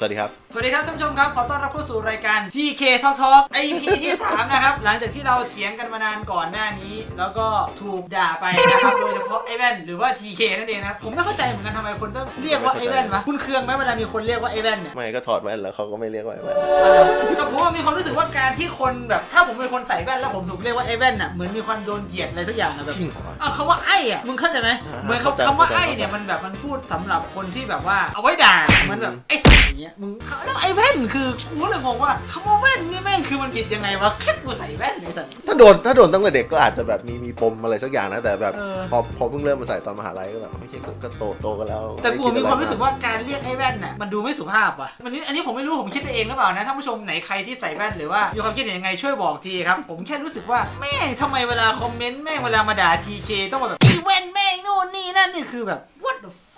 สวัสดีครับ สวัสดีครับท่านผู้ชมครับขอต้อนรับเข้าสู่รายการ TK Talk Talk EP ที่ 3 นะครับ หลังจากที่เราเถียงกันมานานก่อนหน้านี้ แล้วก็ถูกด่าไปนะครับ โดยเฉพาะไอแว่นหรือว่า TK นั่นเองนะครับผมไม่เข้าใจเหมือนกันทำไมคนต้องเรียกว่าไอแว่นวะคุณเคืองไหมเวลามีคนเรียกว่าไอแว่นเนี่ยไม่ก็ถอดแว่นแล้วเขาก็ไม่เรียกว่าแว่นเออแต่ผมว่ามีความรู้สึกว่าการที่คนแบบ ถ้าผมเป็นคนใส่แว่นแล้วผมถูกเรียกว่าไอแว่นน่ะเหมือนมีความโดนเหยียดอะไรสักอย่างอะแบบ จริงเหรอวะอะคำว่าไอ้อะมึงเข้าใจไหมอ่าเหมือนเข้าใจคำว่าเข้าใจไอ้เนี่ยมันแบบมันพูดสำหรับคนที่แบบว่าเอาไว้ด่าเหมือนแบบไอ้สัตว์ อย่างเงี้ยมึงแล้วไอ้แว่นคือกูก็เลยงงว่าคำว่าแว่นนี่แม่งคือมันผิดยังไงวะแค่กูใส่แว่นไอ้สัตว์ ถ้าโดนถ้าโดนตั้งแต่เด็กก็อาจจะแบบมีมีปมอะไรสักอย่างนะแต่แบบเออ พอพอเพิ่งเริ่มมาใส่ตอนมหาลัยก็แบบไม่ใช่ก็ก็โตโตกันแล้วแต่กูไได้มีดอะความรู้สึกว่าการเรียกไอ้แว่นน่ะมันดูไม่สุภาพว่ะวันนี้อันนี้ผมไม่รู้ผมคิดไปเองหรือเปล่านะท่านผู้ชมไหนใครที่ใส่แว่นหรือว่ามีความคิดเห็นยังไงช่วยบอกทีครับ ผมแค่รู้สึกว่าแม่งทำไมเวลาคอมเมนต์แม่งเวลามาด่าทีเคต้องมาแบบไอ้แว่นแม่งนู่นนี่นั่นนี่คือแบบ what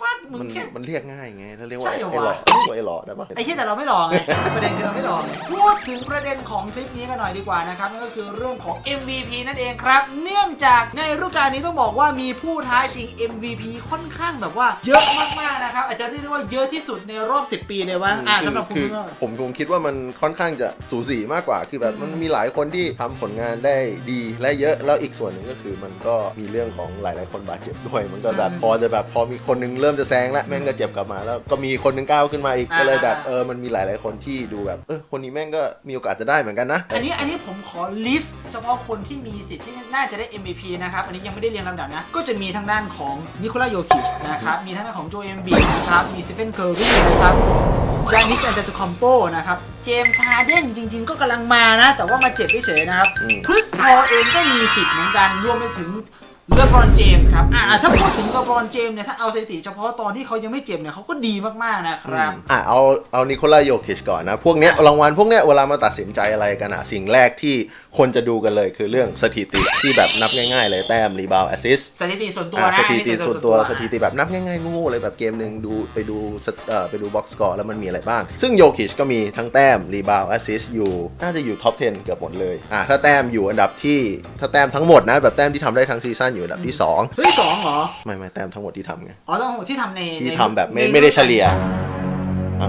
the fuck มึงมันแค่มันเรียกง่ายไงถ้าเรียกว่าใช่ไอ้เหรอไอ้หล่อวะช่วยไอ้หล่อได้ปะ ไอ้ที่แต่เราไม่ลองไง ประเด็นคือเราไม่ลองไงพูดถึงประเด็นของทริปนี้กันหน่อยดีกว่านะครับนั่นก็คือเรื่องของ MVP นั่นเองครับ เนื่องจากในฤดูกาลนี้ต้องบอกว่ามีผู้ท้าชิง MVP ค่อนข้างแบบว่า เยอะมากๆนะครับอาจจะเรียกได้ว่าเยอะที่สุดในรอบ 10 ปีเลยว่าอ่าคือสำหรับคุณคือเมื่อ ผมคงคิดว่ามันค่อนข้างจะสูสีมากกว่า คือแบบมันมีหลายคนที่ทำผลงานได้ดีและเยอะแล้วอีกส่วนหนึ่งก็คือมันก็มีเรื่องของหลาย ๆ คนบาดเจ็บด้วย มันก็แบบพอจะแบบพอมีคนหนึงเริ่มจะแซงแล้วแม่งก็เจ็บกลับมาแล้วก็มีคนหนึงก้าวขึ้นมาอีกก็เลยแบบเออมันมีหลาย ๆ คนที่ดูแบบเออคนนี้แม่งก็มีโอกาสจะได้เหมือนกันนะ อันนี้อันนี้ผมขอลิสต์เฉพาะคนที่มีสิทธิ์ที่น่าจะได้ MVP นะครับ อันนี้ยังไม่ได้เรียงลำดับนะ ก็จะมีทางด้านของนิโคลาโยคิชนะครับ มีทางด้านของโจเอมบีนะครับ มีสเตเฟนเคอร์รีนะครับจานิสแอนเตตุคอมโปนะครับ เจมส์ฮาร์เดนจริง ๆ ก็กำลังมานะ แต่ว่ามาเจ็บเฉยๆนะครับ อืม คริสพอลเองก็มีสิทธิ์เหมือนกัน รวมไปถึง เลบรอนเจมส์ครับ อ่าถ้าพูดถึงเลบรอนเจมส์เนี่ย ถ้าเอาสถิติเฉพาะตอนที่เขายังไม่เจ็บเนี่ยเขาก็ดีมาก ๆ นะครับ อ่าเอา เอานิโคลาโยคิชก่อนนะ พวกเนี้ยรางวัลพวกเนี้ยเวลามาตัดสินใจอะไรกันอะ สิ่งแรกที่คนจะดูกันเลยคือเรื่องสถิติที่แบบนับง่ายๆ เลยแต้มรีบาวแอสซิสสถิติส่วนตัวอะนะสถิติอันนี้ส่วนตัวสถิติแบบนับง่ายๆงูๆเลยแบบเกมหนึ่งดูไปดูสเอ่อไปดูบ็อกซ์กอร์แล้วมันมีอะไรบ้าง ซึ่งโยคิชก็มีทั้งแต้มรีบาวแอสซิสอยู่น่าจะอยู่ท็อป 10 เกือบหมดเลยอะถ้าแต้มอยู่อันดับที่ถ้าแต้มทั้งหมดนะแบบแต้มที่ทำได้ทั้งซีซั่นอยู่อันดับที่สองเฮ้ยสองเหรอไม่ไม่แต้มทั้งหมดที่ทำไงอ๋อต้องที่ทำในที่ในทำแบบไม่ในไม่ได้เฉลี่ยอะ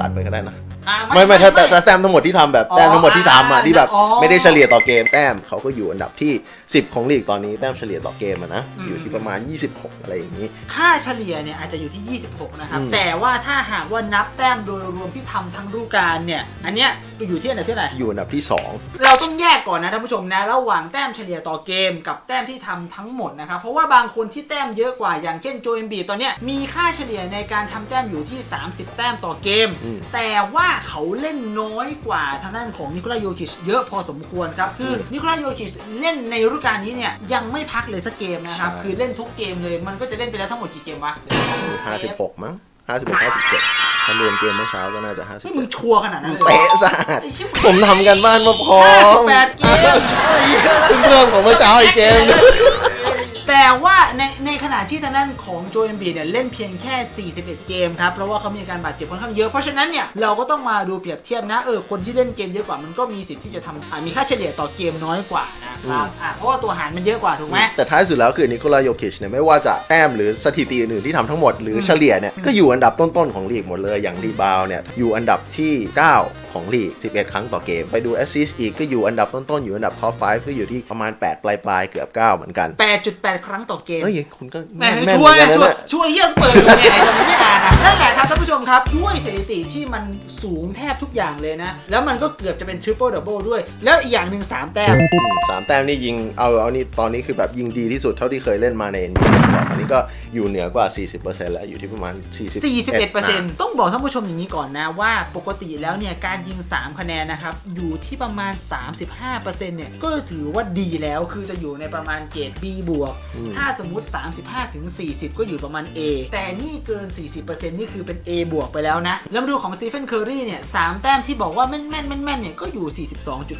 ตัดไปก็ได้นะ อ่าไม่ไม่ถ้าแต่แต่แต้มทั้งหมดที่ทำแบบอ๋อแต้มทั้งหมดที่ทำอะอ่าที่แบบอ๋อไม่ได้เฉลี่ยต่อเกมแต้มเขาก็อยู่อันดับที่ 10 ของลีกตอนนี้แต้มเฉลี่ยต่อเกมอะนะ อืม อยู่ที่ประมาณ 26 อะไรอย่างนี้ ค่าเฉลี่ยเนี่ยอาจจะอยู่ที่ 26 นะครับ อืม แต่ว่าถ้าหากว่านับแต้มโดยรวมที่ทำทั้งฤดูกาลเนี่ย อันเนี้ยไปอยู่ที่อันดับที่เท่าไหร่อยู่อันดับที่เราต้องแยกก่อนนะท่านผู้ชมนะระหว่างแต้มเฉลี่ยต่อเกมกับแต้มที่ทำทั้งหมดนะครับ เพราะว่าบางคนที่แต้มเยอะกว่าอย่างเช่นโจเอมบีตอนเนี้ยมีค่าเฉลี่ยในการทำแต้มอยู่ที่ 30 แต้มต่อเกม อืม แต่ว่าเขาเล่นน้อยกว่าทางด้านของนิโคลาโยคิชเยอะพอสมควรครับ คืออมนิโคลาโยคิชเล่นในฤดูกาลนี้เนี่ยยังไม่พักเลยสักเกมนะครับ ใช่ คือเล่นทุกเกมเลย มันก็จะเล่นไปแล้วทั้งหมดกี่เกมวะ2 56มั้ง56 57ถ้ารวมเกมเมื่อเช้าก็น่าจะเฮ้ยมึงชัวร์ขนาดนั้นเลย57เตะสะอาดไอ้เหี้ยผมทำกันบ้านมาพร้อห้าสิมบแปดเกมเพิ่งเพิ่มของเมื่อเช้าอีกเกมหนึ่ง แต่ว่าในในขณะที่ทางด้านของโจเอมบีเนี่ยเล่นเพียงแค่ 41 เกมครับ เพราะว่าเขามีอาการบาดเจ็บค่อนข้างเยอะ เพราะฉะนั้นเนี่ยเราก็ต้องมาดูเปรียบเทียบนะเออคนที่เล่นเกมเยอะกว่ามันก็มีสิทธิ์ที่จะทำอ่ามีค่าเฉลี่ยต่อเกมน้อยกว่านะครับอ่าเพราะว่าตัวหารมันเยอะกว่าถูกไหมแต่ท้ายสุดแล้วคือนิโคลาโยคิชเนี่ยไม่ว่าจะแต้มหรือสถิติอื่นๆที่ทำทั้งหมดหรือเฉลี่ยเนี่ยก็อยู่อันดับต้นๆของลีกหมดเลยอย่างรีบาวเนี่ยอยู่อันดับที่ 9ของลีก 11 ครั้งต่อเกม ไปดูแอสซิสอีกก็อยู่อันดับต้นๆ อยู่อันดับท็อป 5 ก็อยู่ที่ประมาณ 8 ปลายๆ เกือบ 9 เหมือนกัน 8.8 ครั้งต่อเกมเอ้ย คุณก็แหมแม่นช่วยเหมือนกันช่วยนะช่วยเยี่ยมเปิดอยู่เนี่ยจะไม่อ่านนะนั่นแหละครับท่านผู้ชมครับด้วยสถิติที่มันสูงแทบทุกอย่างเลยนะ แล้วมันก็เกือบจะเป็นทริปเปิลดับเบิลด้วย แล้วอีกอย่างหนึ่งสามแต้มอืมสามแต้มนี่ยิงเอาเอานี่ตอนนี้คือแบบยิงดีที่สุดเท่าที่เคยเล่นมาใน NBA มาก่อนตอนนี้ก็อยู่เหนือกว่า 40%แล้วอยู่ที่ประมาณ 40 41%ต้องบอกท่านผู้ชมอย่างนี้ก่อนนะว่าปกติแล้วเนี่ยการยิง 3 คะแนนนะครับ อยู่ที่ประมาณ 35%เนี่ย ก็ถือว่าดีแล้วคือจะอยู่ในประมาณเกรด B บวก ถ้าสมมุติ 35ถึง40 ก็อยู่ประมาณ A แต่นี่เกิน 40%นี่คือเป็น A บวกไปแล้วนะ แล้วมาดูของสตีเฟนเคอร์รีเนี่ยสามแต้มที่บอกว่าแม่นแม่นแม่นแม่นเนี่ยก็อยู่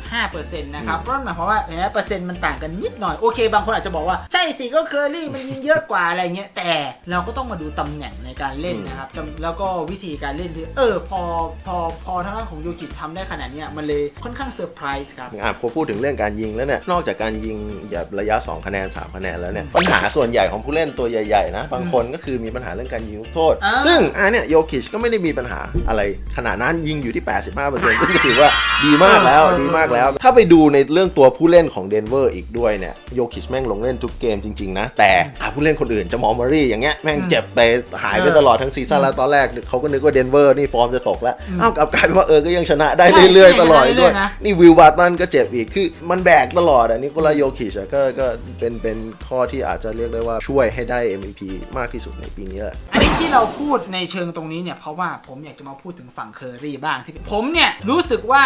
42.5%นะครับเพราะนั่นหมายความว่าเห็นไหมเปอร์เซ็นต์มันต่างกันนิดหน่อย โอเค บางคนอาจจะบอกว่าใช่สิก็เคอร์รี่มันยิงเยอะกว่าอะไรเงี้ยแต่เราก็ต้องมาดูตำแหน่งในการเล่นนะครับจำแล้วก็วิธีการเล่นที่เออพอพอพอทางด้านของโยกิสทำได้ขนาดเนี้ยมันเลยค่อนข้างเซอร์ไพรส์ครับอะพอพูดถึงเรื่องการยิงแล้วเนี่ยนอกจากการยิงแบบระยะ 2 คะแนน 3 คะแนนแล้วเนี่ยปัญหาส่วนใหญ่ของผู้เล่นตัวใหญ่ๆนะบางคนก็คือมีปัญหาเรื่องการยิงลูกโทษอ่าซึ่งอันเนี่ยโยคิชก็ไม่ได้มีปัญหาอะไรขนาดนั้นยิงอยู่ที่ 85%ก็ถือว่าดีมากแล้วดีมากแล้ว ถ้าไปดูในเรื่องตัวผู้เล่นของเดนเวอร์อีกด้วยเนี่ยโยคิชแม่งลงเล่นทุกเกมจริงๆนะแต่อะผู้เล่นคนอื่นจะมอมอรี่อย่างเงี้ยแม่งเจ็บไปหายไปตลอดทั้งซีซั่นแล้วตอนแรกเขาก็นึกว่าเดนเวอร์นี่ฟอร์มจะตกแล้วอ้าวกลับกลายเป็นว่าเออก็ยังชนะได้ใช่เรื่อยใช่ๆตลอดชนะเรื่ด้วอยยๆนะนี่วิลบาร์ตันก็เจ็บอีก คือมันแบกตลอดอะนิโคลาโยคิชอะก็ก็เป็นเป็นข้อที่อาจจะเรียกได้ว่าช่วยให้ได้ MVP มากที่สุดในปีนี้แหละอันนี้ที่เราพูดในเชิงตรงนี้เนี่ย เพราะว่าผมอยากจะมาพูดถึงฝั่งเคอรี่บ้างที่ผมเนี่ยรู้สึกว่า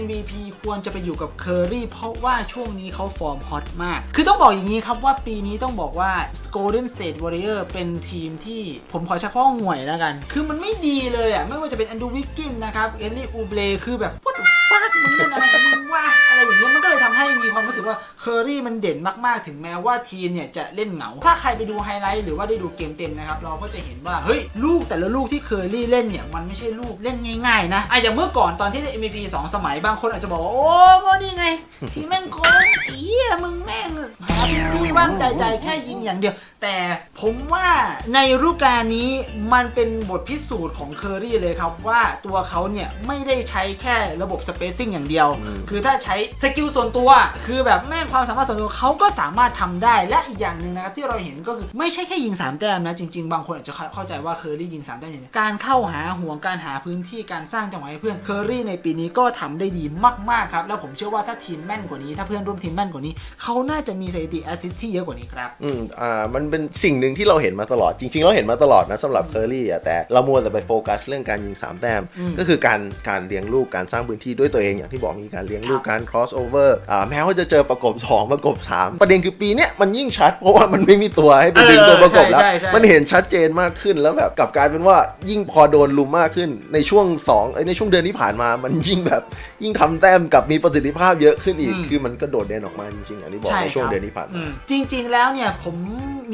MVP ควรจะไปอยู่กับเคอรี่เพราะว่าช่วงนี้เขาฟอร์มฮอตมาก คือต้องบอกอย่างนี้ครับว่าปีนี้ต้องบอกว่า Golden State Warrior เป็นทีมที่ผมขอใช้คำว่าห่วยแล้วกัน คือมันไม่ดีเลยอะไม่ว่าจะเป็นอันดูวิกกินนะครับเอลลี่อูเบเลยคือแบบ what the fuck มึงเล่นอะไรกับมึงวะ อะไรอย่างเงี้ยมันก็เลยทำให้มีความรู้สึกว่าเคอรี่มันเด่นมากๆ ถึงแม้ว่าทีมเนี่ยจะเล่นเหงา ถ้าใครไปดูไฮไลท์หรือว่าได้ดูเกมเต็มนะครับเราก็จะเห็นว่าเฮ้ยลูกแต่ละลูกที่เคอรี่เล่นเนี่ยมันไม่ใช่ลูกเล่นง่ายๆนะอะอย่างเมื่อก่อนตอนที่ได้ MVP 2 สมัยบางคนอาจจะบอกว่าโอ้ก็นี่ไง ทีมแม่งโกงเอี้ยมึงแม่งหาพื้นที่ว่างใจใจแค่ยิงอย่างเดียว แต่ผมว่าในฤดูกาลนี้มันเป็นบทพิสูจน์ของเคอรี่เลยครับว่าตัวเขาเนี่ยไม่ได้ใช้แค่ระบบสเปซซิ่งอย่างเดียว คือถ้าใช้สกิลส่วนตัว คือแบบแม่งความสามารถส่วนตัวเขาก็สามารถทำได้และอีกอย่างหนึ่งนะครับที่เราเห็นก็คือไม่ใช่แค่ยิง3แต้มนะจริง ๆ บางคนอาจจะเข้าใจว่าเคอรี่ยิง3แต้มอย่างเดียวการเข้าหาห่วงการหาพื้นที่การสร้างจังหวะให้เพื่อนเคอรี่ในปีนี้ก็ทำได้ดีมากๆครับแล้วผมเชื่อว่าถ้าทีมแม่นกว่านี้ ถ้าเพื่อนร่วมทีมแม่นกว่านี้เขาน่าจะมีสถิติแอสซิสต์ที่เยอะกว่านี้ครับอืมอ่ามันเป็นสิ่งหนึ่งที่เราเห็นมาตลอดจริง ๆ เราเห็นมาตลอดนะสำหรับเคอรี่อะแต่เรามัวแต่ไปโฟกัสเรื่องการยิง3แต้มอืมก็คือการการเลี้ยงลูกการสร้างพื้นที่ด้วยตัวเองอย่างที่บอกมีการเลี้ยงลูกการ cross over อ่าแม้ว่าจะเจอประกบ 2 ประกบ 3 ประเด็นคือปีเนี้ยมันยิ่งชัด เพราะว่ามันไม่มีตัวให้ไปดึงตัวประกบแล้วใช่ใช่ใช่มันเห็นชัดเจนมากขึ้นแล้วแบบกลับกลายเป็นว่ายิ่งพอโดนลุมมากขึ้นในช่วง2เอ้ยในช่วงเดือนที่ผ่านมา มันยิ่งแบบยิ่งทำแต้มกับมีประสิทธิภาพเยอะขึ้นอีกอืมคือมันก็โดดเด่นออกมาจริงๆอันนี้บอกในช่วงเดือนที่ผ่านมาอืมจริง ๆ แล้วเนี่ยผม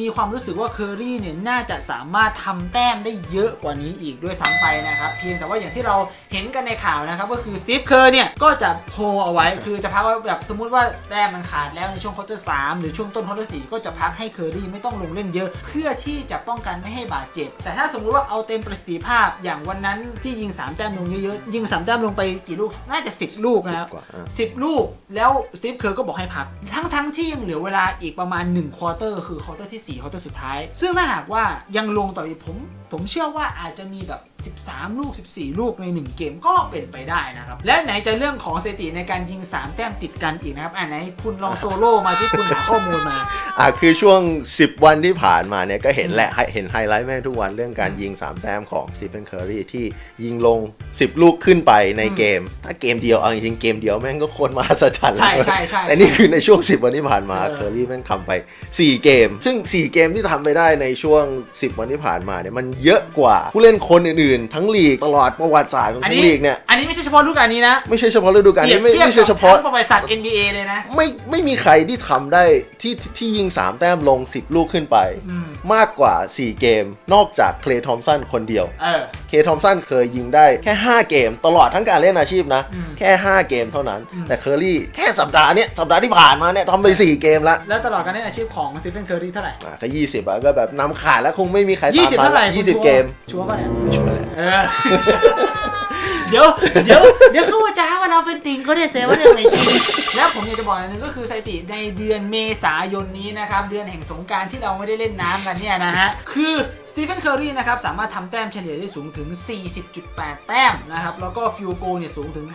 มีความรู้สึกว่าเคอรี่เนี่ยน่าจะสามารถทำแต้มได้เยอะกว่านี้อีกด้วยซ้ำไปนะครับเพียงแต่ว่าอย่างที่เราเห็นกันในข่าวนะครับก็คือสตีฟเคอร์เนี่ยก็จะโพลเอาไว้คือจะพักไว้แบบสมมุติว่าแต้มมันขาดแล้วในช่วงควอเตอร์สามหรือช่วงต้นควอเตอร์สี่ก็จะพักให้เคอรี่ไม่ต้องลงเล่นเยอะ เพื่อที่จะป้องกันไม่ให้บาดเจ็บ แต่ถ้าสมมุติว่าเอาเต็มประสิทธิภาพอย่างวันนั้นที่ยิงสามแต้มลงเยอะๆยิงสามแต้มลงไปกี่ลูกน่าจะสิบลูกนะครับ10กว่าอะสิบลูกแล้วสตีฟเคอร์ก็บอกให้พักทั้งทั้งที่ยังเหลือเวลาอีกประมาณ1ควอเตอร์คือควอเตอร์ที่4ควอเตอร์สุดท้าย ซึ่งถ้าหากว่ายังลงต่ออีกผม ผมเชื่อว่าอาจจะมีแบบ 13 ลูก 14 ลูกใน 1 เกมก็เป็นไปได้นะครับ และไหนจะเรื่องของสถิติในการยิง 3 แต้มติดกันอีกนะครับอ่าไหนคุณลองโซโล่มาที่คุณหาข้อมูลมา อะคือช่วง 10 วันที่ผ่านมาเนี่ยก็เห็นแหละให้เห็นไฮไลท์แม่งทุกวันเรื่องการยิง 3 แต้มของสตีเฟนเคอร์รีที่ยิงลง 10 ลูกขึ้นไปในเกม ถ้าเกมเดียวเอาจริงๆเกมเดียวแม่งก็โคนมหัศจรรย์ใช่แล้วใช่ใช่แต่นี่คือในช่วง 10 วันที่ผ่านมาเออเคอร์รีแม่งทำไป 4 เกม ซึ่ง 4 เกมที่ทำไปได้ในช่วง 10 วันที่ผ่านมาเนี่ยมันเยอะกว่าผู้เล่นคนอื่นๆทั้งลีกตลอดประวัติศาสตร์ของอันทั้นี้งลีกเนี่ยอันนี้ไม่ใช่เฉพาะลูกอันนี้นะไม่ใช่เฉพาะฤดูกาลเปรียนี้บไม่เทียบไม่ใช่กับเฉพาะ ทั้งประวัติศาสตร์ NBA เลยนะ ไม่ไม่มีใครที่ทำได้ที่ที่ยิง 3 แต้มลง 10 ลูกขึ้นไป อืม มากกว่า 4 เกม นอกจากเคลย์ทอมสันคนเดียว เออ เคลย์ทอมสันเคยยิงได้แค่ 5 เกม ตลอดทั้งการเล่นอาชีพนะ อืมแค่ 5 เกมเท่านั้น อืม แต่เคอรี่แค่สัปดาห์เนี้ยสัปดาห์ที่ผ่านมาเนี่ยทำไป 4 เกมละแล้วตลอดการเล่นอาชีพของสตีเฟนเคอร์รีเท่าไหร่อะก็ 20อะก็แบบนำขาดแล้วคงไม่มีใครตามยี่สิบทันเท่าไหร่ละ20 เกมชัวร์ป่ะเนี่ย ไม่ชัวร์เลยเออเดี๋ยวเดี๋ยวเดี๋ยวเขาว่าจะหาว่าเราเป็นติงก็ได้เซว่าเรื่องไม่จริงแล้วผมอยากจะบอกอย่างหนึงก็คือสถิติในเดือนเมษายนนี้นะครับเดือนแห่งสงกรารที่เราไม่ได้เล่นน้ำกันเนี่ยนะฮะคือสตีเฟนเคอร์รีนะครับสามารถทำแต้มเฉลี่ยได้สูงถึง 40.8 แต้มนะครับแล้วก็ฟิวโกเนี่ยสูงถึง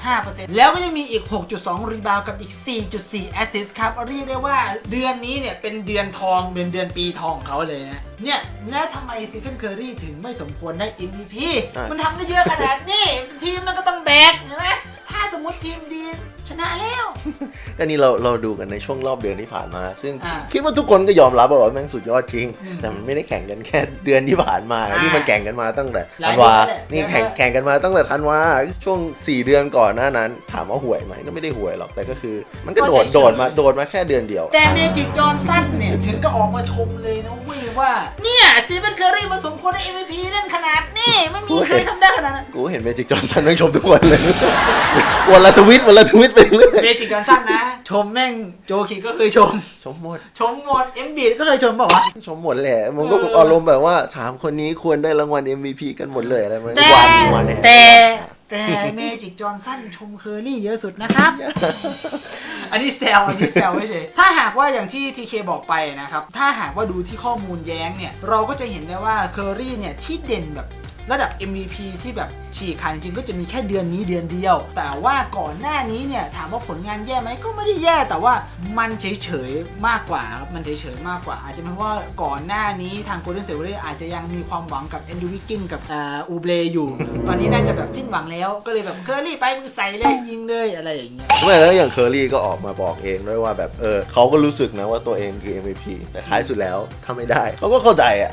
55%แล้วก็ยังมีอีก 6.2 รีบาวกับอีก 4.4 แอสซิสต์ครับเรียกได้ว่าเดือนนี้เนี่ยเป็นเดือนทองเป็นเดือนปีทองของเขาเลยนะ เนี่ยแล้วทำไมสตีเฟนเคอร์รีถึงไม่สมควรได้ MVP อะมันทำได้เยอะขนาดนี้ ทีมมันก็ต้องแบกใช่ไหมถ้าสมมติทีมดี ชนะแล้วก็นี่เราเราดูกันในช่วงรอบเดือนที่ผ่านมา ซึ่งอ่าคิดว่าทุกคนก็ยอมรับว่าแม่งสุดยอดจริง อืมแต่มันไม่ได้แข่งกันแค่เดือนที่ผ่านมา อ่านี่นี่มันแข่งกันมาตั้งแต่หลาธัยนวา เดือนแล้วแหละนี่แข่งเดือนละแข่งกันมาตั้งแต่ธันวา ช่วง 4 เดือนก่อนหน้านั้น ถามว่าห่วยไหมก็ไม่ได้ห่วยหรอกแต่ก็คือ มันก็โดดโดดมาโดดมาแค่เดือนเดียว แต่เมจิกจอห์นสันเนี่ยถึงก็ออกมาชมเลยนะเว้ยว่า เนี่ยสตีเฟนเคอร์รีมันสมควรได้ MVP เล่นขนาดนี้ไม่มีใครทำได้ขนาดนั้นกูกูเห็นเมจิกจอห์นสันนั่งชมทุกวันเลย วันละทวิตวันละทวิตไปเรื่อยเมจิกจอนสันนะ ชมแม่งโจคิก็เคยชม ชมหมด ชมหมดเอ็มบีก็เคยชมเปล่าวะ ชมหมดแหละมันก็เอออารมณ์แบบว่าสามคนนี้ควรได้รางวัล MVP กันหมดเลยอะไรมันแต่ วันวันเนี่ยแต่แต่เมจิกจอห์นสันชมเคอร์รี่เยอะสุดนะครับ อันนี้แซวอันนี้แซวไม่ใช่ถ้าหากว่าอย่างที่ TK บอกไปนะครับ ถ้าหากว่าดูที่ข้อมูลแย้งเนี่ย เราก็จะเห็นได้ว่าเคอร์รี่เนี่ยที่เด่นแบบ ระดับ MVP ที่แบบฉีกขาดจริงๆก็จะมีแค่เดือนนี้เดือนเดียว แต่ว่าก่อนหน้านี้เนี่ยถามว่าผลงานแย่ไหมก็ไม่ได้แย่แต่ว่ามันเฉยๆมากกว่าครับมันเฉยๆมากกว่า อาจจะเป็นเพราะว่าก่อนหน้านี้ทาง Golden State Warriors อาจจะยังมีความหวังกับ a n d r e w Wiggins กับอ่าอูเบรอยู่ ตอนนี้น่าจะแบบสิ้นหวังแล้วก็เลยแบบเคอร์รี่ไปมึงใส่เลยยิงเลยอะไรอย่างเงี้ยไม่แล้วอย่างเคอรี่ก็ออกมาบอกเองด้วยว่าแบบเออเขาก็รู้สึกนะว่าตัวเองคือ MVP แต่ท้ายสุดแล้วถ้าไม่ได้เขาก็เข้าใจอะ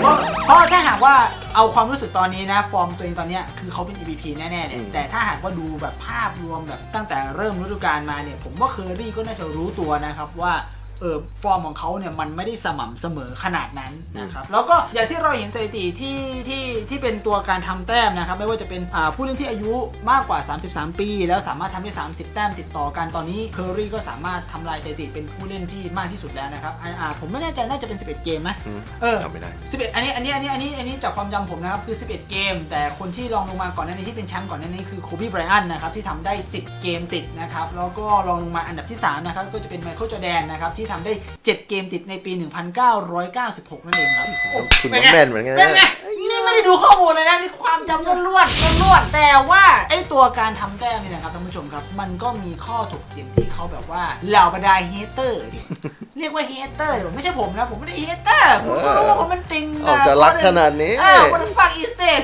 เพราะเพราะถ้าหากว่าเอาความรู้สึกตอนนี้นะ ฟอร์มตัวเองตอนเนี้ยคือเขาเป็น EVP แน่ๆเนี่ย อืม แต่ถ้าหากว่าดูแบบภาพรวมแบบตั้งแต่เริ่มฤดูกาลมาเนี่ย ผมว่าเคอรี่ก็น่าจะรู้ตัวนะครับว่า เออฟอร์มของเขาเนี่ยมันไม่ได้สม่ำเสมอขนาดนั้นนะครับแล้วก็อย่างที่เราเห็นสถิติที่ที่ที่เป็นตัวการทำแต้มนะครับไม่ว่าจะเป็นอ่าผู้เล่นที่อายุมากกว่า 33 ปี แล้วสามารถทำได้ 30 แต้มติดต่อกันตอนนี้เคอรี่ก็สามารถทำลายสถิติเป็นผู้เล่นที่มากที่สุดแล้วนะครับอ่าอ่าผมไม่แน่ใจน่าจะเป็น 11 เกมไหมอืมเออ จำไม่ได้ 11 อันนี้อันนี้อันนี้อันนี้อันนี้จากความจำผมนะครับ คือ 11 เกม แต่คนที่รองลงมาก่อนหน้านี้ที่เป็นแชมป์ก่อนหน้านี้คือโคบีไบรอันนะครับที่ทำได้ 10 เกมติดนะครับ แล้วก็รองลงมาอันดับที่ 3 นะครับ ก็จะเป็นไมเคิลจอแดนนะครับที่ทำได้ 7 เกมติดในปี 1996 นั่นเองครับคุณเป็ก็ไงแม่นเหมือนกันเป็นไงนะนี่ไม่ได้ดูข้อมูลเลยนะ นี่ความจำล้วนๆล้วนๆแต่ว่าไอ้ตัวการทำแต้มนี่นะครับท่านผู้ชมครับ มันก็มีข้อถกเถียงที่เขาแบบว่าเหล่าบรรดาเฮเตอร์ดิ เรียกว่าเฮเตอร์ไม่ใช่ผมนะ ผมไม่ได้เฮเตอร์ผมก็รู้ว่าผมมันติงออกจะรักขนาดนี้อ้าว what the fuck is this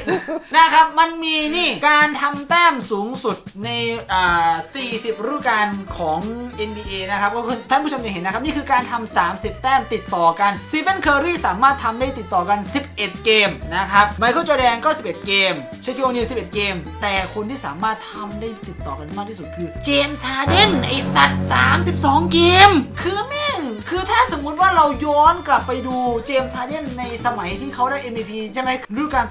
นะครับ มันมีนี่การทำแต้มสูงสุดในอ่า40ฤดูกาลของ NBA นะครับก็คือท่านผู้ชมจะเห็นนะครับ นี่คือการทำ30 แต้มติดต่อกันสตีเฟนเคอร์รีสามารถทำได้ติดต่อกัน 11 เกมนะครับไมเคิลจอแดนก็ 11 เกมเชคิโอนิล11 เกม แต่คนที่สามารถทำได้ติดต่อกันมากที่สุดคือเจมส์ฮาร์เดนไอสัตว์ 32 เกม คือแม่งคือถ้าสมมุติว่าเราย้อนกลับไปดูเจมส์ฮาร์เดนในสมัยที่เขาได้ MVP ใช่ไหมฤดูกาล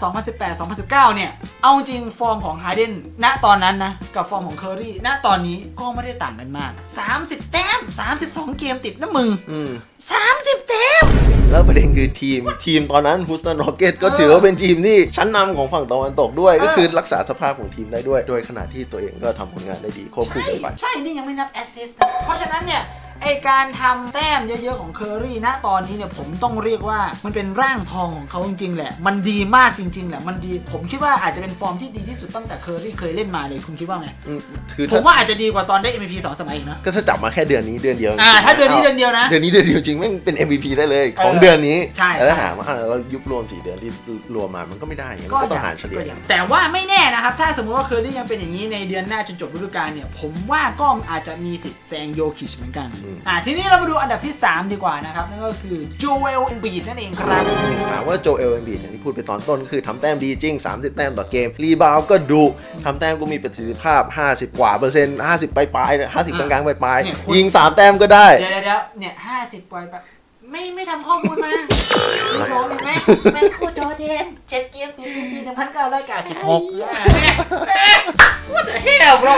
2018-2019 เนี่ย เอาจริงฟอร์มของฮาร์เดนณตอนนั้นนะ กับฟอร์มของเคอร์รีณตอนนี้ก็ไม่ได้ต่างกันมาก 30 แต้ม 32 เกมติดนะมึง อืม 30 แต้ม แล้วประเด็นคือทีมทีมตอนนั้นฮูสตันร็อกเก็ตก็ถือว่าเป็นทีมที่ชั้นนำของฝั่งตะวันตกด้วย เออ ก็คือรักษาสภาพของทีมได้ด้วย โดยขณะที่ตัวเองก็ทำผลงานได้ดีควบคู่ใช่กันไป ใช่ นี่ยังไม่นับแอสซิสต์นะเพราะฉะนั้นเนี่ย ไอการทำแต้มเยอะๆของเคอรี่ณตอนนี้เนี่ยผมต้องเรียกว่ามันเป็นร่างทองของเขาจริงๆแหละ มันดีมากจริง ๆแหละมันดี ผมคิดว่าอาจจะเป็นฟอร์มที่ดีที่สุดตั้งแต่เคอรี่เคยเล่นมาเลยคุณคิดว่าไง อืมคือผถ้ามว่าอาจจะดีกว่าตอนได้ MVP สองสมัยอีกนะ ก็ถ้าจับมาแค่เดือนนี้เดือนเดียวอ่าจริงๆถ้าเดือนนี้เดือนเดียวนะ เดือนนี้เดือนเดียวจริงแม่งเป็น MVP ได้เลยของเออเดือนนี้ใช่ แล้วใช่ถามว่าอะเรายุบรวมสี่เดือนที่รวมมามันก็ไม่ได้ไงมันก็ต้องหารเฉลี่ย ก็อย่างแต่ว่าไม่แน่นะครับ ถ้าสมมติว่าเคอรี่ยังเป็นอย่างนี้ในเดือนหน้าจนจบฤดูกาลเนี่ย ผมว่าก็อาจจะมีสิทธิ์แซงโยคิชเหมือนกัน อืมอ่าทีนี้เรามาดูอันดับที่ 3 ดีกว่านะครับ นั่นก็คือโจเอลเอ็นบีดนั่นเองครับถามว่าโจเอลเอ็มบีอย่างที่พูดไปตอนต้นก็คือทำแต้มดีจริง 30 แต้มต่อเกม รีบาวก็ดุทำแต้มก็มีประสิทธิภาพ 50 กว่าเปอร์เซ็นต์50 ปลายๆเนี่ย50กลางๆปลายเนี่ยคุณๆยิง 3 แต้มก็ได้ เดี๋ยวเดี๋ยวเดี๋ยวเนี่ยห้าสิบปล่อยไปไม่ไม่ทำข้อมูลมามีผมอีกไหมแมคโครจอร์แดนเจ็ดเกมติดในปีหนึ่งพันเก้าร้อยเก้าสิบหก What the hell bro